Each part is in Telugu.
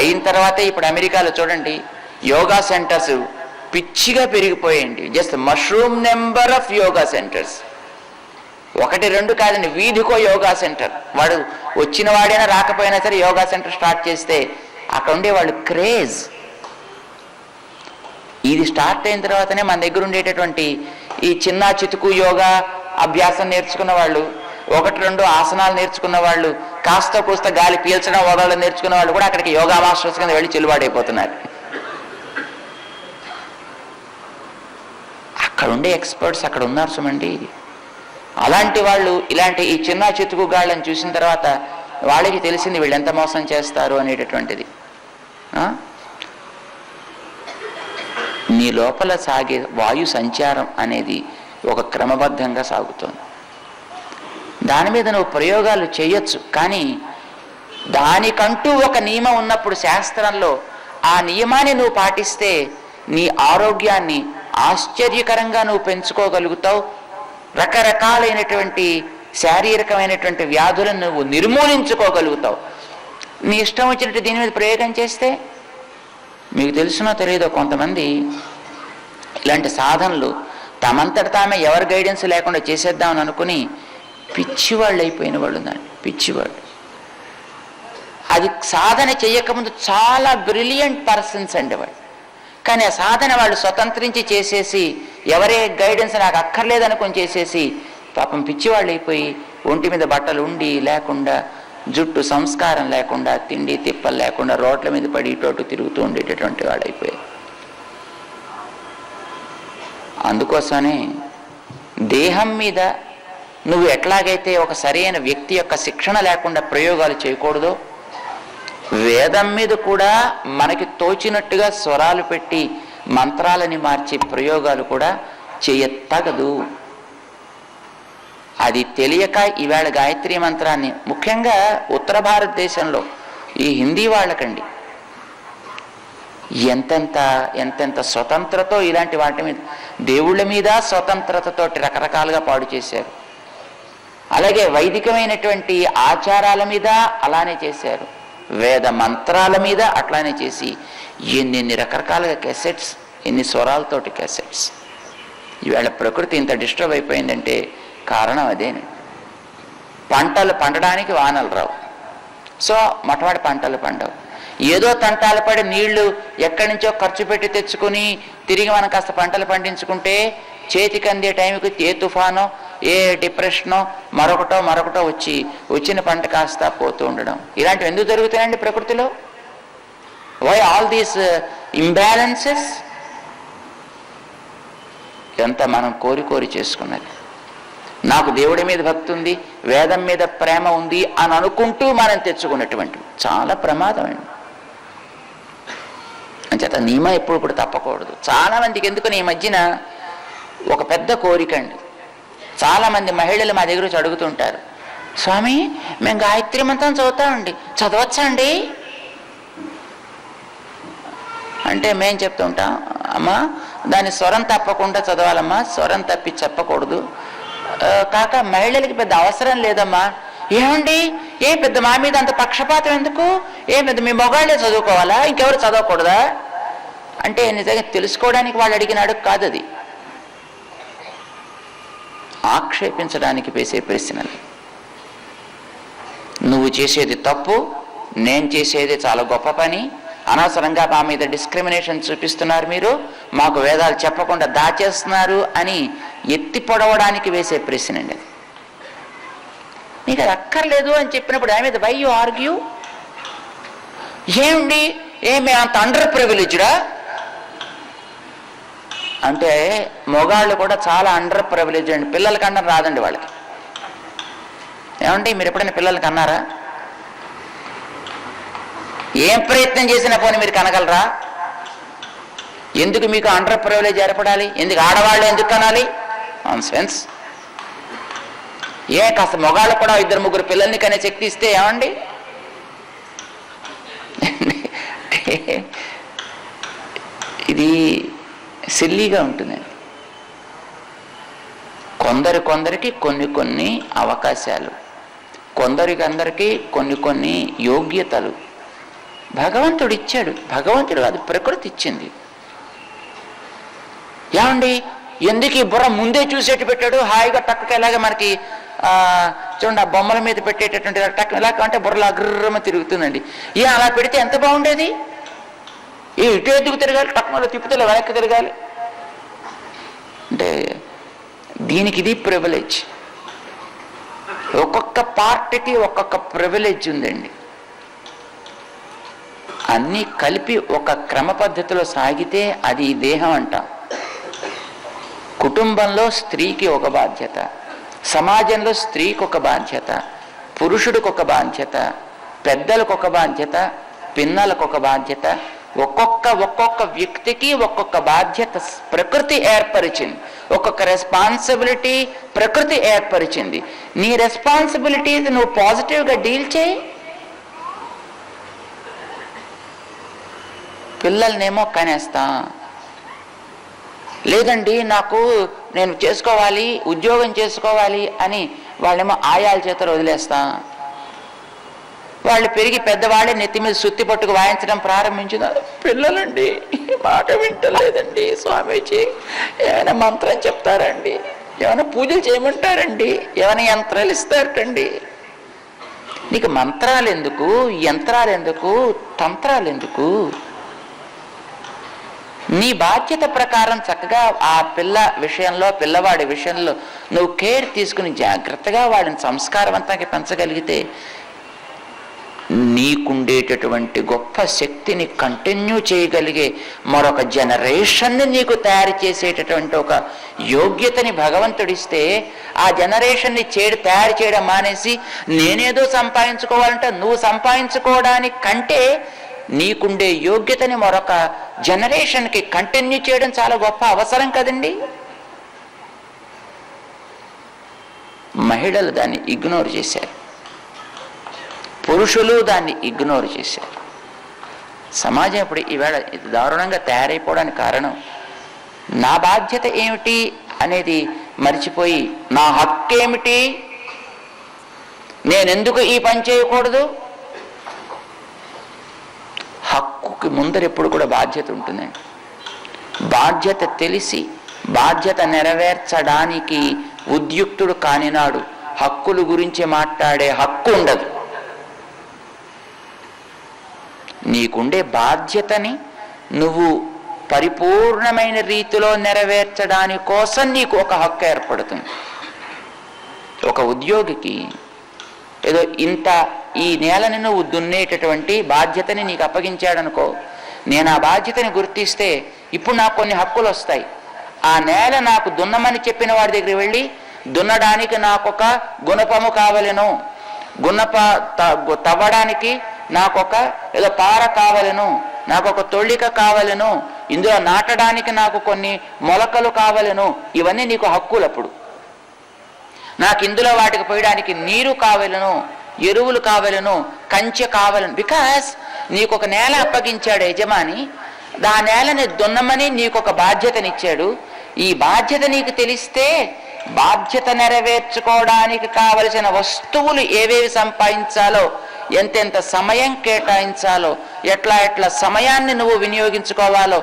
అయిన తర్వాతే ఇప్పుడు అమెరికాలో చూడండి యోగా సెంటర్స్ పిచ్చిగా పెరిగిపోయాయండి. Just mushroom number of yoga centres. ఒకటి రెండు కాదండి వీధికో యోగా సెంటర్. వాడు వచ్చిన వాడైనా రాకపోయినా సరే యోగా సెంటర్ స్టార్ట్ చేస్తే అక్కడ ఉండే వాళ్ళు క్రేజ్. ఇది స్టార్ట్ అయిన తర్వాతనే మన దగ్గర ఉండేటటువంటి ఈ చిన్న చితుకు యోగా అభ్యాసం నేర్చుకున్న వాళ్ళు ఒకటి రెండు ఆసనాలు నేర్చుకున్న వాళ్ళు కాస్త కూస్త గాలి పీల్చడం వదలడం నేర్చుకున్న వాళ్ళు కూడా అక్కడికి యోగా మాస్టర్స్ కింద వెళ్ళి చెల్లుబాటైపోతున్నారు. అక్కడ ఉండే ఎక్స్పర్ట్స్ అక్కడ ఉన్నారు సుమండి. అలాంటి వాళ్ళు ఇలాంటి ఈ చిన్న చితుకు గాళ్ళని చూసిన తర్వాత వాళ్ళకి తెలిసింది వీళ్ళు ఎంత మోసం చేస్తారు అనేటటువంటిది. నీ లోపల సాగే వాయు సంచారం అనేది ఒక క్రమబద్ధంగా సాగుతోంది. దాని మీద నువ్వు ప్రయోగాలు చేయొచ్చు. కానీ దానికంటూ ఒక నియమం ఉన్నప్పుడు శాస్త్రంలో ఆ నియమాన్ని నువ్వు పాటిస్తే నీ ఆరోగ్యాన్ని ఆశ్చర్యకరంగా నువ్వు పెంచుకోగలుగుతావు. రకరకాలైనటువంటి శారీరకమైనటువంటి వ్యాధులను నువ్వు నిర్మూలించుకోగలుగుతావు. నీ ఇష్టం వచ్చినట్టు దీని మీద ప్రయోగం చేస్తే? మీకు తెలుసునో తెలియదో కొంతమంది ఇలాంటి సాధనలు తమంతట తామే ఎవరి గైడెన్స్ లేకుండా చేసేద్దామని అనుకుని పిచ్చివాళ్ళు అయిపోయిన వాళ్ళు ఉన్నారు. పిచ్చివాళ్ళు. అది సాధన చేయకముందు చాలా బ్రిలియంట్ పర్సన్స్ అండి వాళ్ళు కానీ ఆ సాధన వాళ్ళు స్వతంత్రించి చేసేసి ఎవరే గైడెన్స్ నాకు అక్కర్లేదనుకొని చేసేసి పాపం పిచ్చివాళ్ళు అయిపోయి ఒంటి మీద బట్టలు ఉండి లేకుండా జుట్టు సంస్కారం లేకుండా తిండి తిప్పలు లేకుండా రోడ్ల మీద పడి ఇటు తిరుగుతూ ఉండేటటువంటి వాళ్ళు అయిపోయారు అందుకోసమే దేహం మీద నువ్వు ఎట్లాగైతే ఒక సరైన వ్యక్తి యొక్క శిక్షణ లేకుండా ప్రయోగాలు చేయకూడదో వేదం మీద కూడా మనకి తోచినట్టుగా స్వరాలు పెట్టి మంత్రాలని మార్చే ప్రయోగాలు కూడా చేయతగదు అది తెలియక ఈవేళ గాయత్రి మంత్రాన్ని ముఖ్యంగా ఉత్తర భారతదేశంలో ఈ హిందీ వాళ్ళకండి. ఎంతెంత ఎంతెంత స్వతంత్రతో ఇలాంటి వాటి మీద దేవుళ్ళ మీద స్వతంత్రతతోటి రకరకాలుగా పాడు చేశారు. అలాగే వైదికమైనటువంటి ఆచారాల మీద అలానే చేశారు. వేద మంత్రాల మీద అట్లానే చేసి ఎన్నెన్ని రకరకాలుగా కెసెట్స్ ఎన్ని స్వరాలతోటి కెసెట్స్ ఈవేళ ప్రకృతి ఇంత డిస్టర్బ్ అయిపోయిందంటే కారణం అదేనండి. పంటలు పండడానికి వానలు రావు. సో మొట్టమొదటి పంటలు పండవు. ఏదో తంటాలు పడి నీళ్ళు ఎక్కడి నుంచో ఖర్చు పెట్టి తెచ్చుకుని తిరిగి మనం కాస్త పంటలు పండించుకుంటే చేతికి అందే టైంకి ఏ తుఫానో ఏ డిప్రెషనో మరొకటో మరొకటో వచ్చి వచ్చిన పంట కాస్త పోతూ ఉండడం. ఇలాంటివి ఎందుకు జరుగుతాయండి ప్రకృతిలో? వై ఆల్ దీస్ ఇంబ్యాలెన్సెస్ ఎంత మనం కోరి కోరి చేసుకున్నది. నాకు దేవుడి మీద భక్తి ఉంది వేదం మీద ప్రేమ ఉంది అని అనుకుంటూ మనం తెచ్చుకున్నటువంటి చాలా ప్రమాదం అండి. అంచేత నియమ ఎప్పుడు కూడా తప్పకూడదు. చాలా మందికి ఎందుకని ఈ మధ్యన ఒక పెద్ద కోరిక అండి. చాలా మంది మహిళలు మా దగ్గర వచ్చి అడుగుతుంటారు స్వామి మేము గాయత్రి మంత్రం చదువుతామండి చదవచ్చా అండి అంటే మేం చెప్తుంటాం అమ్మా దాని స్వరం తప్పకుండా చదవాలమ్మా స్వరం తప్పి చెప్పకూడదు. కాక మహిళలకి పెద్ద అవసరం లేదమ్మా. ఏమండి? ఏ పెద్ద మా మీద అంత పక్షపాతం ఎందుకు? ఏ పెద్ద మీ మొగాళ్ళే చదువుకోవాలా? ఇంకెవరు చదవకూడదా? అంటే నిజంగా తెలుసుకోవడానికి వాళ్ళు అడిగిన అడుగు కాదు అది ఆక్షేపించడానికి వేసే ప్రశ్నలు. నువ్వు చేసేది తప్పు నేను చేసేది చాలా గొప్ప పని. అనవసరంగా మా మీద డిస్క్రిమినేషన్ చూపిస్తున్నారు మీరు. మాకు వేదాలు చెప్పకుండా దాచేస్తున్నారు అని ఎత్తి పొడవడానికి వేసే ప్రశ్న అండి అది. మీకు అది అక్కర్లేదు అని చెప్పినప్పుడు ఆమె వై యు ఆర్గ్యూ ఏమండి? ఏమి అంత అండర్ ప్రివిలేజ్డా అంటే మొగాళ్ళు కూడా చాలా అండర్ ప్రివిలేజ్ అండి. పిల్లలకి అండం రాదండి వాళ్ళకి. ఏమండి మీరు ఎప్పుడైనా పిల్లలకి అన్నారా ఏం ప్రయత్నం చేసినా పోనీ మీరు కనగలరా? ఎందుకు మీకు అండర్ ప్రివిలేజ్ ఏర్పడాలి? ఎందుకు ఆడవాళ్ళు ఎందుకు కనాలి? సెన్స్ ఏ కాస్త మొగాళ్ళు కూడా ఇద్దరు ముగ్గురు పిల్లల్ని కనే శక్తి ఇస్తే ఏమండి? ఇది సిల్లీగా ఉంటుందండి కొందరు కొందరికి కొన్ని కొన్ని అవకాశాలు కొందరికి అందరికీ కొన్ని కొన్ని యోగ్యతలు. భగవంతుడు ఇచ్చాడు. భగవంతుడు అది ప్రకృతి ఇచ్చింది. ఏమండి? ఎందుకు ఈ బుర్ర ముందే చూసేట్టు పెట్టాడు? హాయిగా టక్కకి ఎలాగ మనకి చూడండి ఆ బొమ్మల మీద పెట్టేటటువంటి టక్ ఇలా అంటే బుర్రలు అగ్రమ తిరుగుతుందండి. ఏ అలా పెడితే ఎంత బాగుండేది? ఏ ఇటు ఎందుకు తిరగాలి? టక్కుమలో తిప్పుతలే వెనక్కి తిరగాలి. అంటే దీనికి ఇది ప్రివిలేజ్ ఒక్కొక్క పార్టీకి ఒక్కొక్క ప్రివిలేజ్ ఉందండి. అన్నీ కలిపి ఒక క్రమ పద్ధతిలో సాగితే అది దేహం అంటాం. కుటుంబంలో స్త్రీకి ఒక బాధ్యత సమాజంలో స్త్రీకి ఒక బాధ్యత పురుషుడికి ఒక బాధ్యత పెద్దలకు ఒక బాధ్యత పిన్నలకు ఒక బాధ్యత ఒక్కొక్క ఒక్కొక్క వ్యక్తికి ఒక్కొక్క బాధ్యత ప్రకృతి ఏర్పరిచింది. ఒక్కొక్క రెస్పాన్సిబిలిటీ ప్రకృతి ఏర్పరిచింది. నీ రెస్పాన్సిబిలిటీ నువ్వు పాజిటివ్గా డీల్ చేయి. పిల్లల్నేమో కనేస్తా. లేదండి నాకు నేను చేసుకోవాలి ఉద్యోగం చేసుకోవాలి అని వాళ్ళేమో ఆయాల చేత వదిలేస్తా. వాళ్ళు పెరిగి పెద్దవాళ్ళే నెత్తి మీద సుత్తి పట్టుకు వాయించడం ప్రారంభించినారు. పిల్లలండి మాట వింటలేదండి స్వామీజీ. ఏమైనా మంత్రం చెప్తారండి? ఏమైనా పూజలు చేయమంటారండి? ఏమైనా యంత్రాలు ఇస్తారటండి? నీకు మంత్రాలు ఎందుకు? యంత్రాలు ఎందుకు? తంత్రాలు ఎందుకు? నీ బాధ్యత ప్రకారం చక్కగా ఆ పిల్ల విషయంలో పిల్లవాడి విషయంలో నువ్వు కేర్ తీసుకుని జాగ్రత్తగా వాడిని సంస్కారవంతంగా పెంచగలిగితే నీకుండేటటువంటి గొప్ప శక్తిని కంటిన్యూ చేయగలిగే మరొక జనరేషన్ని నీకు తయారు చేసేటటువంటి ఒక యోగ్యతని భగవంతుడిస్తే ఆ జనరేషన్ని చేయడు తయారు చేయడం మానేసి నేనేదో సంపాదించుకోవాలంటే నువ్వు సంపాదించుకోవడానికి కంటే నీకుండే యోగ్యతని మరొక జనరేషన్కి కంటిన్యూ చేయడం చాలా గొప్ప అవసరం కదండి. మహిళలు దాన్ని ఇగ్నోర్ చేశారు. పురుషులు దాన్ని ఇగ్నోర్ చేశారు. సమాజం ఇప్పుడు ఈవేళ దారుణంగా తయారైపోవడానికి కారణం నా బాధ్యత ఏమిటి అనేది మర్చిపోయి నా హక్కు ఏమిటి? నేనెందుకు ఈ పని చేయకూడదు? హక్కుకి ముందర ఎప్పుడు కూడా బాధ్యత ఉంటుందండి. బాధ్యత తెలిసి బాధ్యత నెరవేర్చడానికి ఉద్యుక్తుడు కానినాడు. హక్కుల గురించి మాట్లాడే హక్కు ఉండదు. నీకుండే బాధ్యతని నువ్వు పరిపూర్ణమైన రీతిలో నెరవేర్చడాని కోసం నీకు ఒక హక్కు ఏర్పడుతుంది. ఒక ఉద్యోగికి ఏదో ఇంత ఈ నేలని నువ్వు దున్నేటటువంటి బాధ్యతని నీకు అప్పగించాడనుకో నేను ఆ బాధ్యతని గుర్తిస్తే ఇప్పుడు నాకు కొన్ని హక్కులు వస్తాయి ఆ నేల నాకు దున్నమని చెప్పిన వాడి దగ్గరికి వెళ్ళి దున్నడానికి నాకు ఒక గుణపము కావలను. గుణప త- తవ్వడానికి నాకొక ఏదో పార కావలెను నాకొక తొళ్ళిక కావలను ఇందులో నాటడానికి నాకు కొన్ని మొలకలు కావలను ఇవన్నీ నీకు హక్కులు అప్పుడు నాకు ఇందులో వాటికి పోయడానికి నీరు కావలను ఎరువులు కావలను కంచె కావలను. బికాస్ నీకు ఒక నేల అప్పగించాడు యజమాని ఆ నేలని దున్నమని నీకు ఒక బాధ్యతనిచ్చాడు. ఈ బాధ్యత నీకు తెలిస్తే బాధ్యత నెరవేర్చుకోవడానికి కావలసిన వస్తువులు ఏవేవి సంపాదించాలో ఎంతెంత సమయం కేటాయించాలో ఎట్లా ఎట్లా సమయాన్ని నువ్వు వినియోగించుకోవాలో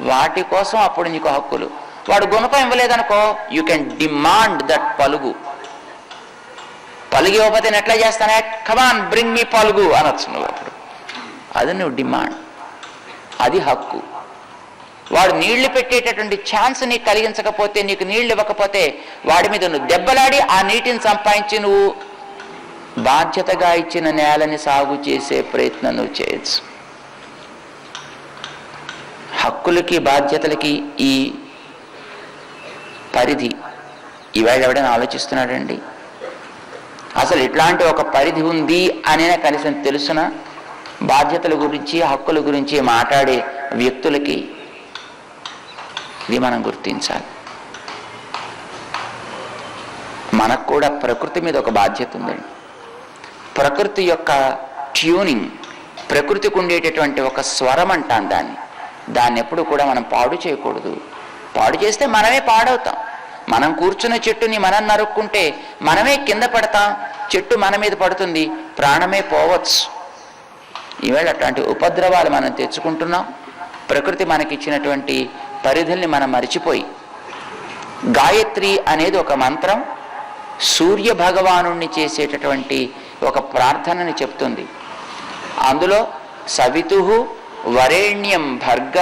వాటి కోసం అప్పుడు నీకు హక్కులు. వాడు గుణపం ఇవ్వలేదనుకో యూ కెన్ డిమాండ్ దట్ పలుగు. పలుగు ఇవ్వకపోతే నేను ఎట్లా చేస్తానే? కమాన్ బ్రింగ్ మీ పలుగు అనొచ్చు నువ్వు అప్పుడు. అది నువ్వు డిమాండ్. అది హక్కు. వాడు నీళ్ళు పెట్టేటటువంటి ఛాన్స్ నీకు కలిగించకపోతే నీకు నీళ్ళు ఇవ్వకపోతే వాడి మీద నువ్వు దెబ్బలాడి ఆ నీటిని సంపాదించి నువ్వు బాధ్యతగా ఇచ్చిన నేలని సాగు చేసే ప్రయత్నం నువ్వు చేయొచ్చు. హక్కులకి బాధ్యతలకి ఈ పరిధి ఇవాళ ఎవడైనా ఆలోచిస్తున్నాడండి? అసలు ఇట్లాంటి ఒక పరిధి ఉంది అనే కనీసం తెలుసునా? బాధ్యతల గురించి హక్కుల గురించి మాట్లాడే వ్యక్తులకి ఇది మనం గుర్తించాలి. మనకు కూడా ప్రకృతి మీద ఒక బాధ్యత ఉందండి. ప్రకృతి యొక్క ట్యూనింగ్ ప్రకృతికి ఉండేటటువంటి ఒక స్వరం అంటాం దాన్ని. దాన్ని ఎప్పుడు కూడా మనం పాడు చేయకూడదు. పాడు చేస్తే మనమే పాడవుతాం. మనం కూర్చున్న చెట్టుని మనం నరుక్కుంటే మనమే కింద పడతాం. చెట్టు మన మీద పడుతుంది ప్రాణమే పోవచ్చు. ఈవేళ అట్లాంటి ఉపద్రవాలు మనం తెచ్చుకుంటున్నాం. ప్రకృతి మనకిచ్చినటువంటి పరిధుల్ని మనం మరిచిపోయి. గాయత్రి అనేది ఒక మంత్రం సూర్య భగవాను చేసేటటువంటి ఒక ప్రార్థనని చెప్తుంది. అందులో సవితు వరేణ్యం భర్గ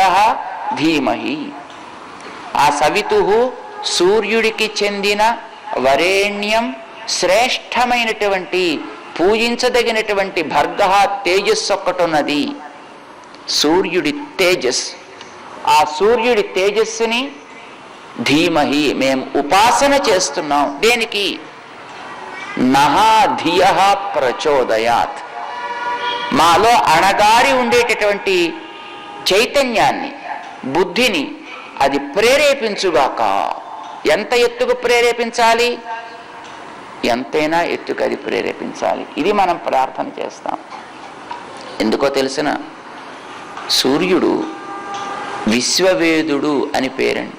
ధీమహి. ఆ సవితు సూర్యుడికి చెందిన వరేణ్యం శ్రేష్టమైనటువంటి పూజించదగినటువంటి భర్గ తేజస్సు ఒక్కటున్నది. సూర్యుడి తేజస్ ఆ సూర్యుడి తేజస్సుని ధీమహి మేము ఉపాసన చేస్తున్నాం. దేనికి? నహా ధియ ప్రచోదయాత్. మాలో అణగారి ఉండేటటువంటి చైతన్యాన్ని బుద్ధిని అది ప్రేరేపించుగాక. ఎంత ఎత్తుకు ప్రేరేపించాలి? ఎంతైనా ఎత్తుకు అది ప్రేరేపించాలి. ఇది మనం ప్రార్థన చేస్తాం. ఎందుకో తెలిసిన సూర్యుడు విశ్వవేదుడు అని పేరండి.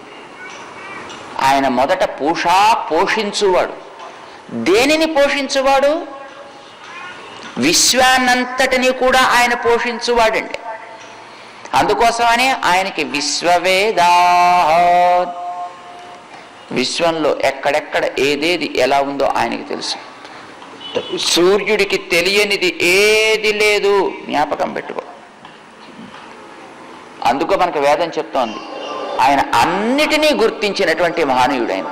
ఆయన మొదట పూషా పోషించువాడు. దేనిని పోషించువాడు? విశ్వాన్నంతటిని కూడా ఆయన పోషించువాడండి. అందుకోసమనే ఆయనకి విశ్వవేదా. విశ్వంలో ఎక్కడెక్కడ ఏదేది ఎలా ఉందో ఆయనకి తెలుసు. సూర్యుడికి తెలియనిది ఏది లేదు. జ్ఞాపకం పెట్టుకో. అందుకో మనకు వేదం చెప్తోంది. ఆయన అన్నిటినీ గుర్తించినటువంటి మహానీయుడైన.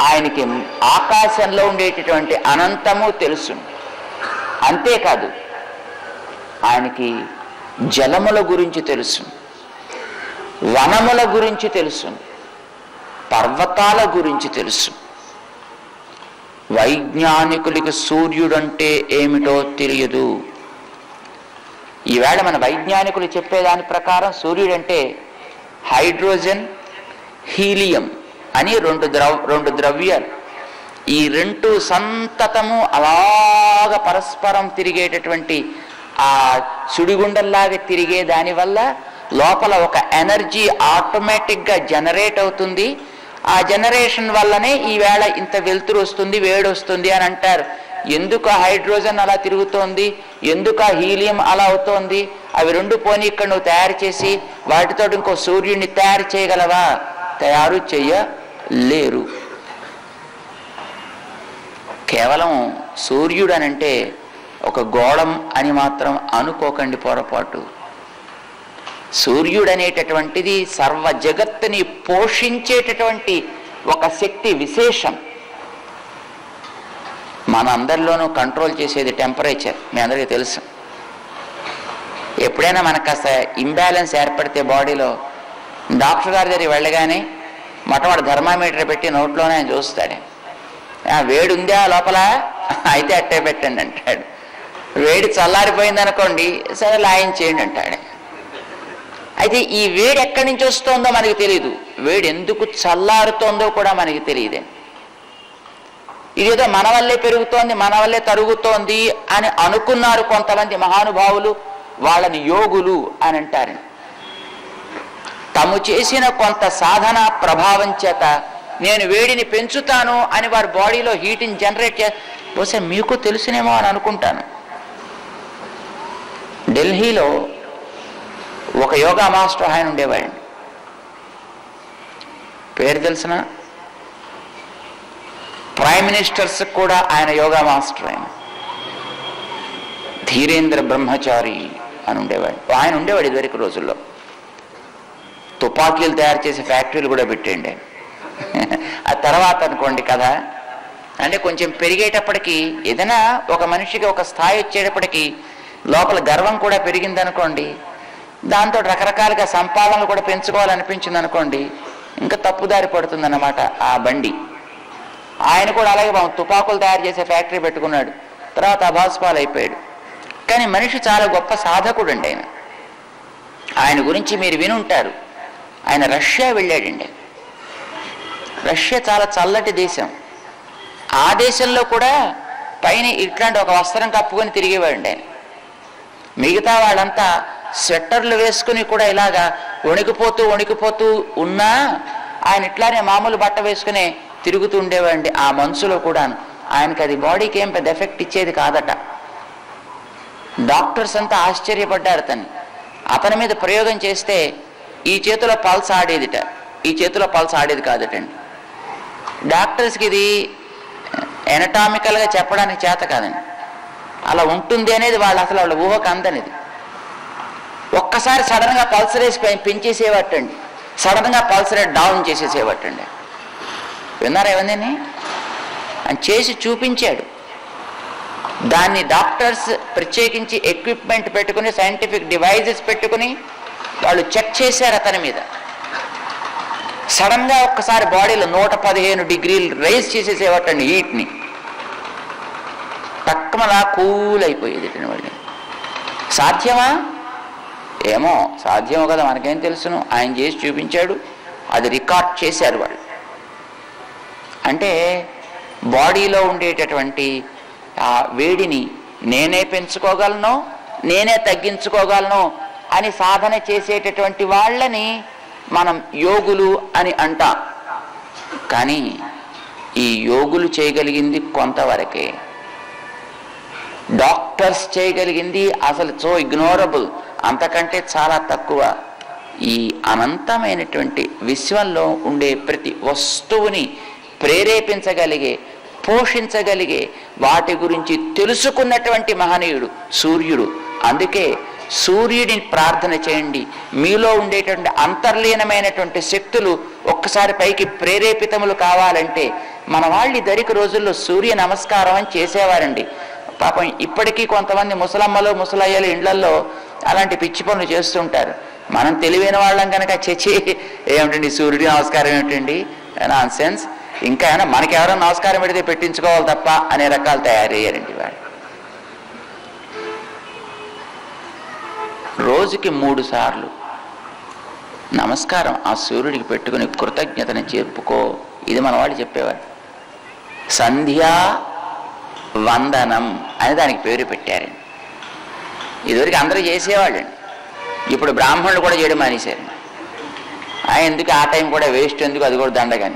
ఆయనకి ఆకాశంలో ఉండేటటువంటి అనంతము తెలుసు అంతేకాదు ఆయనకి జలముల గురించి తెలుసు వనముల గురించి తెలుసు పర్వతాల గురించి తెలుసు వైజ్ఞానికులకి సూర్యుడంటే ఏమిటో తెలియదు. ఈవేళ మన వైజ్ఞానికులు చెప్పేదాని ప్రకారం సూర్యుడంటే హైడ్రోజన్ హీలియం అని రెండు ద్రవ రెండు ద్రవ్యాలు. ఈ రెండు సంతతము అలాగ పరస్పరం తిరిగేటటువంటి ఆ సుడిగుండల్లాగా తిరిగే దానివల్ల లోపల ఒక ఎనర్జీ ఆటోమేటిక్గా జనరేట్ అవుతుంది. ఆ జనరేషన్ వల్లనే ఈవేళ ఇంత వెలుతురు వస్తుంది వేడి వస్తుంది అని అంటారు. ఎందుకు ఆ హైడ్రోజన్ అలా తిరుగుతోంది? ఎందుకు ఆ హీలియం అలా అవుతోంది? అవి రెండు పోనీ ఇక్కడ నువ్వు తయారు చేసి వాటితో ఇంకో సూర్యుడిని తయారు చేయగలవా? తయారు చెయ్యలేరు కేవలం సూర్యుడు అని అంటే ఒక గోళం అని మాత్రం అనుకోకండి పొరపాటు. సూర్యుడు అనేటటువంటిది సర్వ జగత్తుని పోషించేటటువంటి ఒక శక్తి విశేషం. మన అందరిలోనూ కంట్రోల్ చేసేది టెంపరేచర్ మీ అందరికీ తెలుసు. ఎప్పుడైనా మనకు కాస్త ఇంబ్యాలెన్స్ ఏర్పడితే బాడీలో డాక్టర్ గారి దగ్గరికి వెళ్ళగానే మొట్టమొదటి థర్మామీటర్ పెట్టి నోట్లోనే ఆయన చూస్తాడు. వేడి ఉందా లోపల? అయితే అట్టే పెట్టండి అంటాడు. వేడి చల్లారిపోయింది అనుకోండి సరే లాయించేయండి అంటాడు. అయితే ఈ వేడి ఎక్కడి నుంచి వస్తుందో మనకి తెలియదు వేడి ఎందుకు చల్లారుతోందో కూడా మనకి తెలియదండి. ఇదేదో మన వల్లే పెరుగుతోంది మన వల్లే తరుగుతోంది అని అనుకున్నారు కొంతమంది మహానుభావులు వాళ్ళని యోగులు అని అంటారు. తాము చేసిన కొంత సాధన ప్రభావం చేత నేను వేడిని పెంచుతాను అని వారి బాడీలో హీట్ని జనరేట్ చే బహుశా మీకు తెలుసునేమో అని అనుకుంటాను. ఢిల్లీలో ఒక యోగా మాస్టర్ ఆయన ఉండేవాడండి పేరు తెలిసిన? ప్రైమ్ మినిస్టర్స్ కూడా ఆయన యోగా మాస్టర్ ఆయన ధీరేంద్ర బ్రహ్మచారి అని ఉండేవాడు. ఆయన ఉండేవాడు ఇదివరకు రోజుల్లో. తుపాకీలు తయారు చేసే ఫ్యాక్టరీలు కూడా పెట్టండి ఆ తర్వాత అనుకోండి కదా అంటే కొంచెం పెరిగేటప్పటికి ఏదైనా ఒక మనిషికి ఒక స్థాయి వచ్చేటప్పటికి లోపల గర్వం కూడా పెరిగిందనుకోండి దాంతో రకరకాలుగా సంపాదనలు కూడా పెంచుకోవాలనిపించింది అనుకోండి ఇంకా తప్పుదారి పడుతుందన్నమాట ఆ బండి. ఆయన కూడా అలాగే తుపాకులు తయారు చేసే ఫ్యాక్టరీ పెట్టుకున్నాడు. తర్వాత అభాస్పాలు అయిపోయాడు కానీ మనిషి చాలా గొప్ప సాధకుడు అండి ఆయన. ఆయన గురించి మీరు వినుంటారు. ఆయన రష్యా వెళ్ళాడండి. రష్యా చాలా చల్లటి దేశం. ఆ దేశంలో కూడా పైన ఇట్లాంటి ఒక వస్త్రం కప్పుకొని తిరిగేవాడండి ఆయన. మిగతా వాళ్ళంతా స్వెట్టర్లు వేసుకుని కూడా ఇలాగా వణికిపోతూ వణికిపోతూ ఉన్నా ఆయన ఇట్లానే మామూలు బట్ట వేసుకుని తిరుగుతూ ఉండేవాడండి ఆ మనసులో కూడాను. ఆయనకి అది బాడీకి ఏం పెద్ద ఎఫెక్ట్ ఇచ్చేది కాదట. డాక్టర్స్ అంతా ఆశ్చర్యపడ్డారు అతన్ని అతని మీద ప్రయోగం చేస్తే ఈ చేతిలో పల్స్ ఆడేదిట. ఈ చేతిలో పల్స్ ఆడేది కాదటండి. డాక్టర్స్కి ఇది ఎనటామికల్గా చెప్పడానికి చేత కాదండి. అలా ఉంటుంది అనేది వాళ్ళు అసలు వాళ్ళ ఊహకు అందనిది. ఒక్కసారి సడన్గా పల్స్ రేస్ పెంచేసేవాటండి. సడన్గా పల్స్ రేట్ డౌన్ చేసేసేవాటండి. విన్నారా ఏమందని అని చేసి చూపించాడు. దాన్ని డాక్టర్స్ ప్రత్యేకించి ఎక్విప్మెంట్ పెట్టుకుని సైంటిఫిక్ డివైజెస్ పెట్టుకుని వాళ్ళు చెక్ చేశారు అతని మీద. సడన్గా ఒక్కసారి బాడీలో నూట పదిహేను డిగ్రీలు రైజ్ చేసేసేవాటండి హీట్ని. తక్కువలా కూల్ అయిపోయేది వాడిని. సాధ్యమా? ఏమో సాధ్యమో కదా మనకేం తెలుసును. ఆయన చేసి చూపించాడు. అది రికార్డ్ చేశారు వాళ్ళు. అంటే బాడీలో ఉండేటటువంటి ఆ వేడిని నేనే పెంచుకోగలను నేనే తగ్గించుకోగలను అని సాధన చేసేటటువంటి వాళ్ళని మనం యోగులు అని అంటాం. కానీ ఈ యోగులు చేయగలిగింది కొంతవరకే. డాక్టర్స్ చేయగలిగింది అసలు సో ఇగ్నోరబుల్ అంతకంటే చాలా తక్కువ. ఈ అనంతమైనటువంటి విశ్వంలో ఉండే ప్రతి వస్తువుని ప్రేరేపించగలిగే పోషించగలిగే వాటి గురించి తెలుసుకున్నటువంటి మహనీయుడు సూర్యుడు. అందుకే సూర్యుడిని ప్రార్థన చేయండి. మీలో ఉండేటువంటి అంతర్లీనమైనటువంటి శక్తులు ఒక్కసారి పైకి ప్రేరేపితములు కావాలంటే మన వాళ్ళు దరికి రోజుల్లో సూర్య నమస్కారం అని చేసేవారండి. పాపం ఇప్పటికీ కొంతమంది ముసలమ్మలు ముసలయ్యలు ఇండ్లలో అలాంటి పిచ్చి పనులు చేస్తుంటారు. మనం తెలివైన వాళ్ళం కనుక చచ్చి ఏమిటండి సూర్యుడి నమస్కారం ఏమిటండి? నాన్ సెన్స్ ఇంకా ఏమైనా మనకెవరో నమస్కారం పెడితే పెట్టించుకోవాలి తప్ప అనే రకాలు తయారయ్యారండి వాడు రోజుకి మూడు సార్లు నమస్కారం ఆ సూర్యుడికి పెట్టుకుని కృతజ్ఞతని చెప్పుకో. ఇది మన వాళ్ళు చెప్పేవారు సంధ్యా వందనం అని దానికి పేరు పెట్టారండి. ఇదివరకు అందరూ చేసేవాళ్ళండి. ఇప్పుడు బ్రాహ్మణులు కూడా చేయడం మానేశారు. ఆ ఎందుకు ఆ టైం కూడా వేస్ట్ ఎందుకు అది కూడా దండగాని.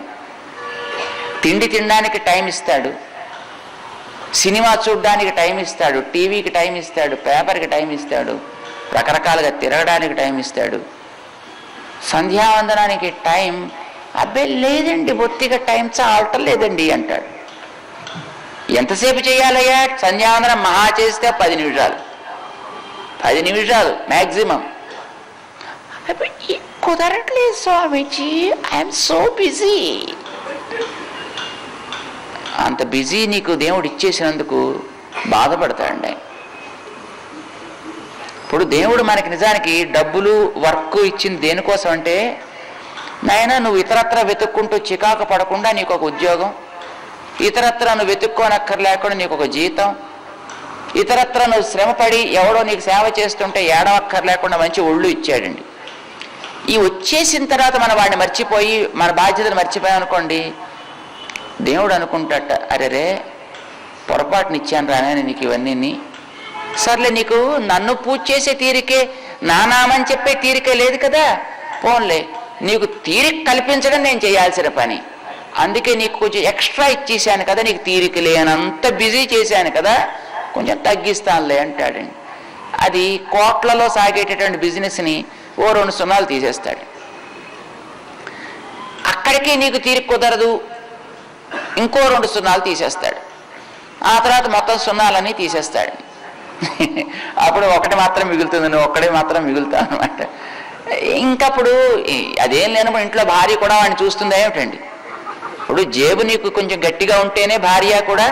తిండి తినడానికి టైం ఇస్తాడు. సినిమా చూడడానికి టైం ఇస్తాడు. టీవీకి టైం ఇస్తాడు. పేపర్కి టైం ఇస్తాడు. రకరకాలుగా తిరగడానికి టైం ఇస్తాడు. సంధ్యావందనానికి టైం అబ్బే లేదండి బొత్తిగా టైం చాలటం లేదండి అంటాడు. ఎంతసేపు చేయాలయ్యా? సంధ్యావందనం మహా చేస్తే పది నిమిషాలు. పది నిమిషాలు మ్యాక్సిమం కుదరట్లేదు స్వామీజీ. I'm so busy. అంత బిజీ నీకు దేవుడు ఇచ్చేసినందుకు బాధపడతాడండి. ఇప్పుడు దేవుడు మనకి నిజానికి డబ్బులు వర్క్ ఇచ్చింది దేనికోసం అంటే నాయన నువ్వు ఇతరత్ర వెతుక్కుంటూ చికాకు పడకుండా నీకు ఒక ఉద్యోగం. ఇతరత్ర నువ్వు వెతుక్కోనక్కర్లేకుండా నీకు ఒక జీతం. ఇతరత్ర నువ్వు శ్రమపడి ఎవడో నీకు సేవ చేస్తుంటే ఏడవక్కర్లేకుండా మంచి ఒళ్ళు ఇచ్చాడండి. ఈ వచ్చేసిన తర్వాత మన వాడిని మర్చిపోయి మన బాధ్యతను మర్చిపోయాం అనుకోండి దేవుడు అనుకుంటాట అరే రే పొరపాటుని ఇచ్చాను రానే నీకు ఇవన్నీ సర్లే నీకు నన్ను పూజ చేసే తీరికే నానామని చెప్పే తీరికే లేదు కదా. పోన్లే నీకు తీరిక కల్పించడం నేను చేయాల్సిన పని. అందుకే నీకు కొంచెం ఎక్స్ట్రా ఇచ్చేసాను కదా నీకు తీరిక లేనంత బిజీ చేశాను కదా. కొంచెం తగ్గిస్తానులే అంటాడండి అది కోట్లలో సాగేటటువంటి బిజినెస్ని ఓ రెండు సున్నాలు తీసేస్తాడు. అక్కడికి నీకు తీరిక కుదరదు. ఇంకో రెండు సున్నాలు తీసేస్తాడు. ఆ తర్వాత మొత్తం సున్నాలన్నీ తీసేస్తాడు. అప్పుడు ఒకటి మాత్రం మిగులుతుంది నువ్వు ఒక్కడే మాత్రం మిగులుతావు అనమాట ఇంకప్పుడు అదేం లేనప్పుడు ఇంట్లో భార్య కూడా వాడిని చూస్తుందా ఏమిటండి? ఇప్పుడు జేబు నీకు కొంచెం గట్టిగా ఉంటేనే భార్య కూడా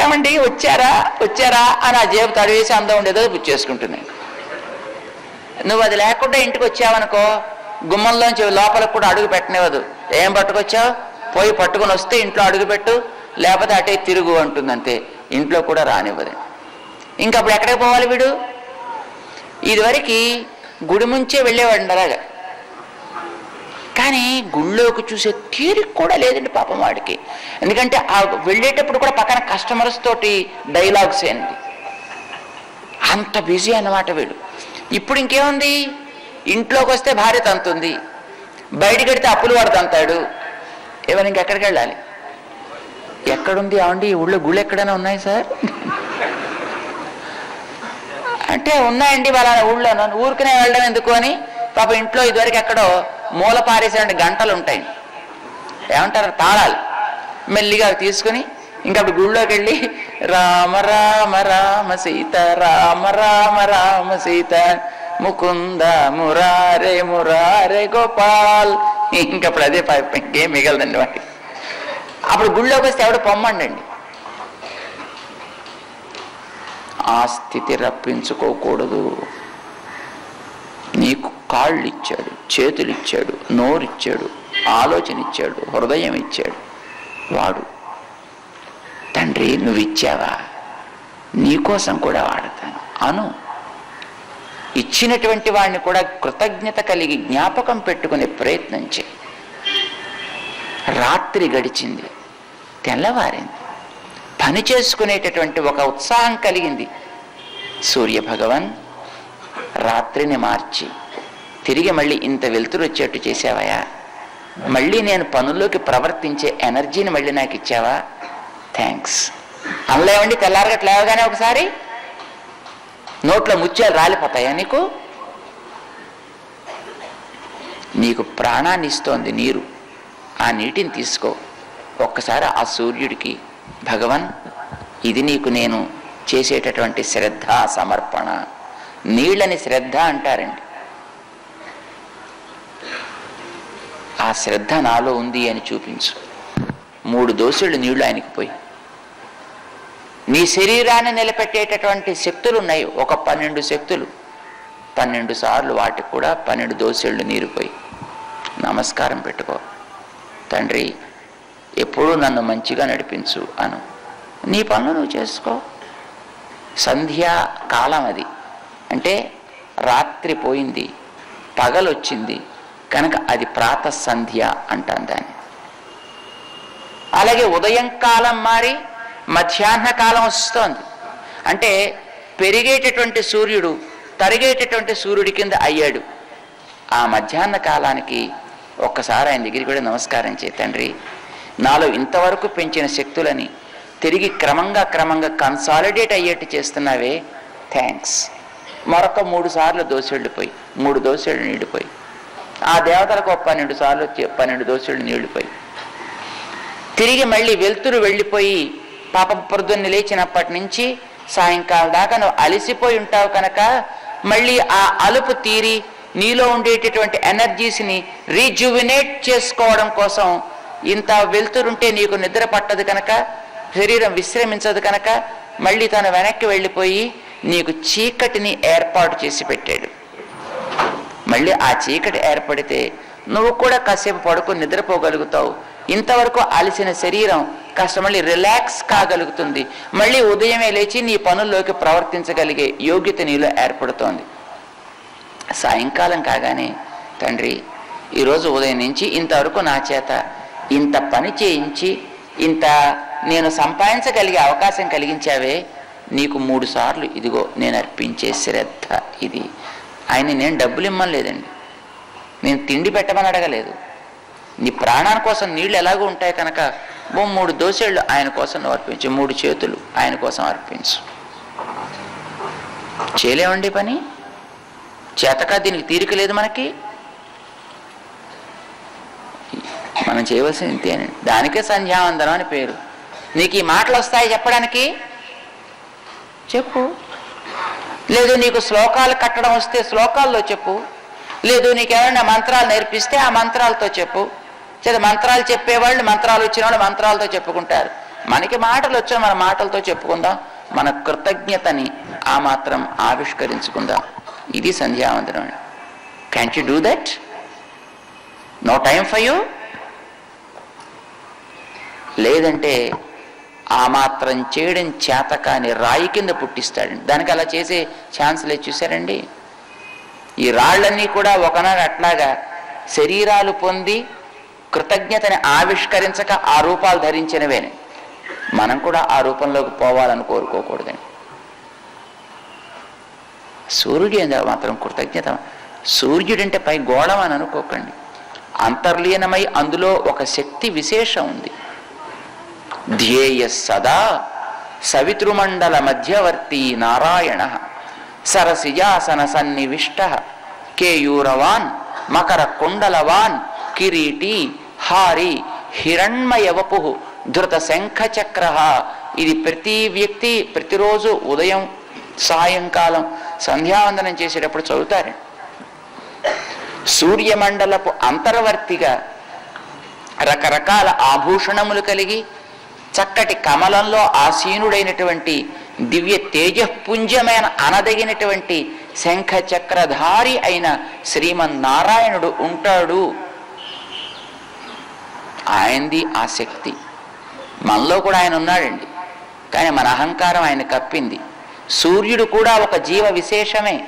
ఏమండి వచ్చారా వచ్చారా? అని ఆ జేబు తడివేసి అందం ఉండేదో బుక్ చేసుకుంటుంది నువ్వు అది లేకుండా ఇంటికి వచ్చావనుకో గుమ్మంలోంచి లోపలికి కూడా అడుగు పెట్టనివ్వదు. ఏం పట్టుకొచ్చావు? పోయి పట్టుకొని వస్తే ఇంట్లో అడుగుపెట్టు లేకపోతే అటే తిరుగు అంటుంది అంతే ఇంట్లో కూడా రానివ్వదు. ఇంకా అప్పుడు ఎక్కడికి పోవాలి వీడు? ఇదివరకు గుడి ముంచే వెళ్ళేవాడు అలాగా. కానీ గుళ్ళోకి చూసే తీరిక కూడా లేదండి పాపం వాడికి. ఎందుకంటే ఆ వెళ్ళేటప్పుడు కూడా పక్కన కస్టమర్స్ తోటి డైలాగ్స్ ఏంది అంత బిజీ అన్నమాట వీడు. ఇప్పుడు ఇంకేముంది? ఇంట్లోకి వస్తే భార్య తంతుంది. బయటికి వెడితే అప్పులు వాడు తంతాడు. ఏమైనా ఇంకెక్కడికి వెళ్ళాలి? ఎక్కడుంది అవండి ఈ ఊళ్ళో గుళ్ళు ఎక్కడైనా ఉన్నాయి సార్? అంటే ఉన్నాయండి వాళ్ళ ఊళ్ళో ఊరికనే వెళ్ళడం ఎందుకు అని? పాప ఇంట్లో ఇదివరకు ఎక్కడో మూల పారేసేటువంటి గంటలు ఉంటాయి. ఏమంటారు? తాళాలు. మెల్లిగా అవి తీసుకుని ఇంకా అప్పుడు గుళ్ళోకి వెళ్ళి రామ రామ రామ సీత రామ రామ రామ సీత ముకుంద మురారే మురారే గోపాల్. ఇంకప్పుడు అదే ఇంకేం మిగలదండి వాడికి అప్పుడు గుళ్ళోకి వస్తే ఎవడు పొమ్మండండి. ఆ స్థితి రప్పించుకోకూడదు. నీకు కాళ్ళు ఇచ్చాడు చేతులు ఇచ్చాడు నోరిచ్చాడు ఆలోచన ఇచ్చాడు హృదయం ఇచ్చాడు వాడు తండ్రి నువ్వు ఇచ్చావా నీకోసం కూడా వాడతాను. అను. ఇచ్చినటువంటి వాడిని కూడా కృతజ్ఞత కలిగి జ్ఞాపకం పెట్టుకునే ప్రయత్నం చేయి. రాత్రి గడిచింది. తెల్లవారింది. పని చేసుకునేటటువంటి ఒక ఉత్సాహం కలిగింది. సూర్య భగవాన్ రాత్రిని మార్చి తిరిగి మళ్ళీ ఇంత వెలుతురు వచ్చేట్టు చేసావయా మళ్ళీ నేను పనుల్లోకి ప్రవర్తించే ఎనర్జీని మళ్ళీ నాకు ఇచ్చావా? థ్యాంక్స్ అందులో ఏమండి? తెల్లారగట్లేవగానే ఒకసారి నోట్లో ముత్యాలు రాలిపోతాయా నీకు? నీకు ప్రాణాన్ని ఇస్తోంది నీరు. ఆ నీటిని తీసుకో. ఒక్కసారి ఆ సూర్యుడికి భగవన్ ఇది నీకు నేను చేసేటటువంటి శ్రద్ధ సమర్పణ. నీళ్ళని శ్రద్ధ అంటారండి. ఆ శ్రద్ధ నాలో ఉంది అని చూపించు. మూడు దోశలు నీళ్ళు ఆయనకి పోయి. నీ శరీరాన్ని నిలబెట్టేటటువంటి శక్తులు ఉన్నాయి ఒక పన్నెండు శక్తులు. పన్నెండు సార్లు వాటికి కూడా పన్నెండు దోశళ్ళు నీరుపోయి నమస్కారం పెట్టుకో. తండ్రి ఎప్పుడూ నన్ను మంచిగా నడిపించు అను. నీ పనులు నువ్వు చేసుకో. సంధ్యా కాలం అది. అంటే రాత్రి పోయింది. పగలొచ్చింది. కనుక అది ప్రాత సంధ్య అంటాం దాన్ని. అలాగే ఉదయం కాలం మారి మధ్యాహ్న కాలం వస్తోంది. అంటే పెరిగేటటువంటి సూర్యుడు తరిగేటటువంటి సూర్యుడి కింద అయ్యాడు. ఆ మధ్యాహ్న కాలానికి ఒక్కసారి ఆయన దగ్గరికి కూడా నమస్కారం చేయి తండ్రి. నాలో ఇంతవరకు పెంచిన శక్తులని తిరిగి క్రమంగా క్రమంగా కన్సాలిడేట్ అయ్యేట్టు చేస్తున్నావే. థ్యాంక్స్ మరొక మూడు సార్లు దోసెళ్ళిపోయి మూడు దోసెళ్ళు నీడిపోయి. ఆ దేవతలకు ఒక పన్నెండు సార్లు పన్నెండు దోసెళ్ళు నీళ్ళిపోయి తిరిగి మళ్ళీ వెలుతురు వెళ్ళిపోయి పాప పొద్దున్న లేచినప్పటి నుంచి సాయంకాలం దాకా నువ్వు అలసిపోయి ఉంటావు కనుక మళ్ళీ ఆ అలుపు తీరి నీలో ఉండేటటువంటి ఎనర్జీస్ని రీజువినేట్ చేసుకోవడం కోసం ఇంత వెళ్తురుంటే నీకు నిద్ర పట్టదు కనుక శరీరం విశ్రమించదు కనుక మళ్ళీ తను వెనక్కి వెళ్ళిపోయి నీకు చీకటిని ఏర్పాటు చేసి పెట్టాడు. మళ్ళీ ఆ చీకటి ఏర్పడితే నువ్వు కూడా కాసేపు పడుకుని నిద్రపోగలుగుతావు. ఇంతవరకు అలసిన శరీరం కాస్త మళ్ళీ రిలాక్స్ కాగలుగుతుంది. మళ్ళీ ఉదయమే లేచి నీ పనుల్లోకి ప్రవర్తించగలిగే యోగ్యత నీలో ఏర్పడుతోంది. సాయంకాలం కాగానే తండ్రి ఈరోజు ఉదయం నుంచి ఇంతవరకు నా చేత ఇంత పని చేయించి ఇంత నేను సంపాదించగలిగే అవకాశం కలిగించావే నీకు మూడు సార్లు ఇదిగో నేను అర్పించే శ్రద్ధ ఇది. ఆయన నేను డబ్బులు ఇమ్మలేదండి నేను తిండి పెట్టమని అడగలేదు. నీ ప్రాణాల కోసం నీళ్ళు ఎలాగో ఉంటాయి కనుక ఓ మూడు దోశలు ఆయన కోసం నువ్వు అర్పించు మూడు చేతులు ఆయన కోసం అర్పించు. చేయలేమండి పని? చేతక దీనికి తీరిక లేదు మనకి? మనం చేయవలసింది ఇంతేనండి దానికే సంధ్యావందనం అని పేరు. నీకు ఈ మాటలు వస్తాయి చెప్పడానికి? చెప్పు. లేదు నీకు శ్లోకాలు కట్టడం వస్తే శ్లోకాల్లో చెప్పు. లేదు నీకు ఏమైనా మంత్రాలు నేర్పిస్తే ఆ మంత్రాలతో చెప్పు. చేత మంత్రాలు చెప్పేవాళ్ళు మంత్రాలు వచ్చిన వాళ్ళు మంత్రాలతో చెప్పుకుంటారు. మనకి మాటలు వచ్చిన మన మాటలతో చెప్పుకుందాం? మన కృతజ్ఞతని ఆ మాత్రం ఆవిష్కరించుకుందాం. ఇది సంధ్యావందనం. Can you do that no time for you లేదంటే ఆ మాత్రం చేయడం చేతకాని రాయి కింద పుట్టిస్తాడండి. దానికి అలా చేసే ఛాన్స్ లేదు చూసారండి ఈ రాళ్ళన్నీ కూడా ఒకనాడు అట్లాగా శరీరాలు పొంది కృతజ్ఞతని ఆవిష్కరించక ఆ రూపాలు ధరించినవేనే. మనం కూడా ఆ రూపంలోకి పోవాలని కోరుకోకూడదని. సూర్యుడు ఏందో మాత్రం కృతజ్ఞత? సూర్యుడంటే పై గోళం అని అనుకోకండి. అంతర్లీనమై అందులో ఒక శక్తి విశేషం ఉంది. ధ్యేయ సదా సవితృమండల మధ్యవర్తి నారాయణ సరసిజాసన సన్నివిష్ట కేయూరవాన్ మకర కుండలవాన్ కిరీటి హారి హిరణ్మయవపు ధృత శంఖచక్ర ఇది ప్రతి వ్యక్తి ప్రతిరోజు ఉదయం సాయంకాలం సంధ్యావందనం చేసేటప్పుడు చదువుతారు. సూర్యమండలపు అంతర్వర్తిగా రకరకాల ఆభూషణములు కలిగి చక్కటి కమలంలో ఆసీనుడైనటువంటి దివ్య తేజపుంజమైన అనదగినటువంటి శంఖ చక్రధారి అయిన శ్రీమన్నారాయణుడు ఉంటాడు. ఆయనది ఆ శక్తి. మనలో కూడా ఆయన ఉన్నాడండి. కానీ మన అహంకారం ఆయన కప్పింది. సూర్యుడు కూడా ఒక జీవ విశేషమే.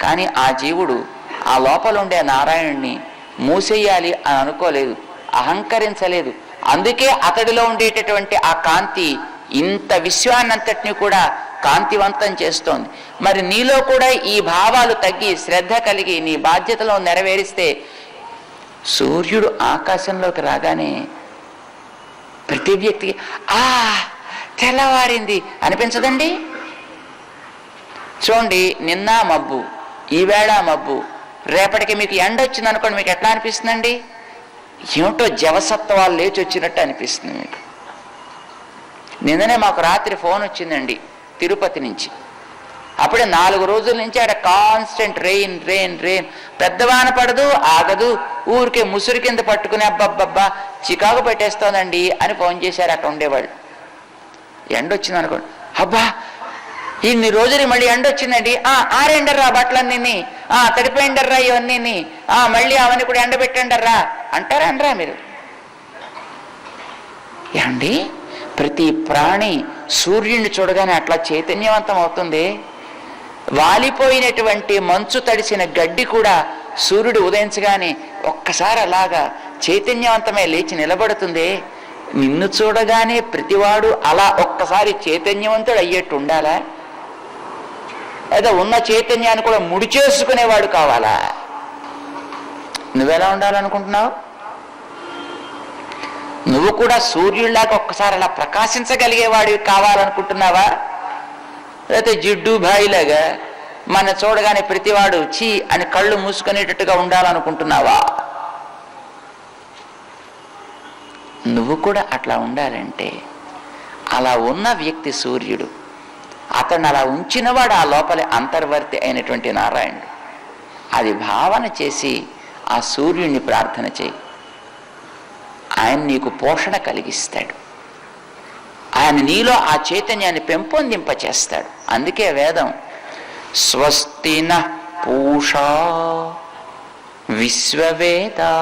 కానీ ఆ జీవుడు ఆ లోపల ఉండే నారాయణుణ్ణి మూసేయాలి అని అనుకోలేదు. అహంకరించలేదు. అందుకే అతడిలో ఉండేటటువంటి ఆ కాంతి ఇంత విశ్వాన్నంతటిని కూడా కాంతివంతం చేస్తోంది. మరి నీలో కూడా ఈ భావాలు తగ్గి శ్రద్ధ కలిగి నీ బాధ్యతలో నెరవేరిస్తే సూర్యుడు ఆకాశంలోకి రాగానే ప్రతి వ్యక్తికి ఆ తెల్లవారింది అనిపించదండి? చూడండి నిన్న మబ్బు ఈవేళ మబ్బు రేపటికి మీకు ఎండ వచ్చింది అనుకోండి మీకు ఎట్లా అనిపిస్తుందండి? ఏమిటో జవసత్వాలు లేచి వచ్చినట్టు అనిపిస్తుంది మీకు. నిన్ననే మాకు రాత్రి ఫోన్ వచ్చిందండి తిరుపతి నుంచి. అప్పుడే నాలుగు రోజుల నుంచి అక్కడ కాన్స్టెంట్ రెయిన్ రెయిన్ రెయిన్ పెద్దవాన పడదు ఆగదు. ఊరికే ముసురు కింద పట్టుకుని అబ్బబ్బబ్బా చికాకు పెట్టేస్తోందండి అని ఫోన్ చేశారు అక్కడ ఉండేవాళ్ళు. ఎండ వచ్చింది అనుకోండి. అబ్బా ఇన్ని రోజులు మళ్ళీ ఎండ వచ్చిందండి. ఆ ఆరెండర్రా బట్టలన్నీ ఆ తడిపోయిండర్రా ఇవన్నీ ఆ మళ్ళీ అవన్నీ కూడా ఎండబెట్టండర్రా అంటారా అనరా మీరు? ఏమండి? ప్రతి ప్రాణి సూర్యుడిని చూడగానే అట్లా చైతన్యవంతం అవుతుంది. వాలిపోయినటువంటి మంచు తడిసిన గడ్డి కూడా సూర్యుడు ఉదయించగానే ఒక్కసారి అలాగా చైతన్యవంతమే లేచి నిలబడుతుంది. నిన్ను చూడగానే ప్రతివాడు అలా ఒక్కసారి చైతన్యవంతుడు అయ్యేట్టు ఉండాలా? లేదా ఉన్న చైతన్యాన్ని కూడా ముడిచేసుకునేవాడు కావాలా? నువ్వెలా ఉండాలనుకుంటున్నావు? నువ్వు కూడా సూర్యుడిలాగా ఒక్కసారి అలా ప్రకాశించగలిగేవాడివి కావాలనుకుంటున్నావా? లేకపోతే జిడ్డు బాయిలాగా మన చూడగానే ప్రతివాడు చీ అని కళ్ళు మూసుకునేటట్టుగా ఉండాలనుకుంటున్నావా? నువ్వు కూడా అట్లా ఉండాలంటే అలా ఉన్న వ్యక్తి సూర్యుడు అతను అలా ఉంచినవాడు ఆ లోపలే అంతర్వర్తి అయినటువంటి నారాయణుడు. అది భావన చేసి ఆ సూర్యుడిని ప్రార్థన చేయి. ఆయన నీకు పోషణ కలిగిస్తాడు. ఆయన నీలో ఆ చైతన్యాన్ని పెంపొందింపచేస్తాడు. అందుకే వేదం స్వస్తిన పూషా విశ్వవేదా.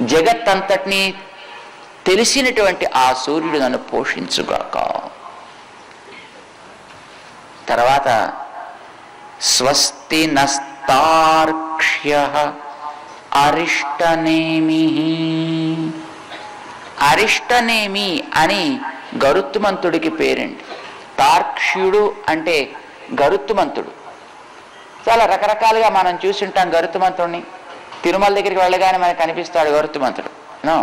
జగత్తంతటినీ తెలిసినటువంటి ఆ సూర్యుడు నన్ను పోషించుగాక. తర్వాత స్వస్తి నస్తార్క్ష్య అరిష్టనేమి. అరిష్టనేమి అని గరుత్మంతుడికి పేరండి. తార్క్ష్యుడు అంటే గరుత్మంతుడు. చాలా రకరకాలుగా మనం చూసింటాం గరుత్మంతుడిని తిరుమల దగ్గరికి వెళ్ళగానే మనకు కనిపిస్తాడు గరుత్మంతుడు.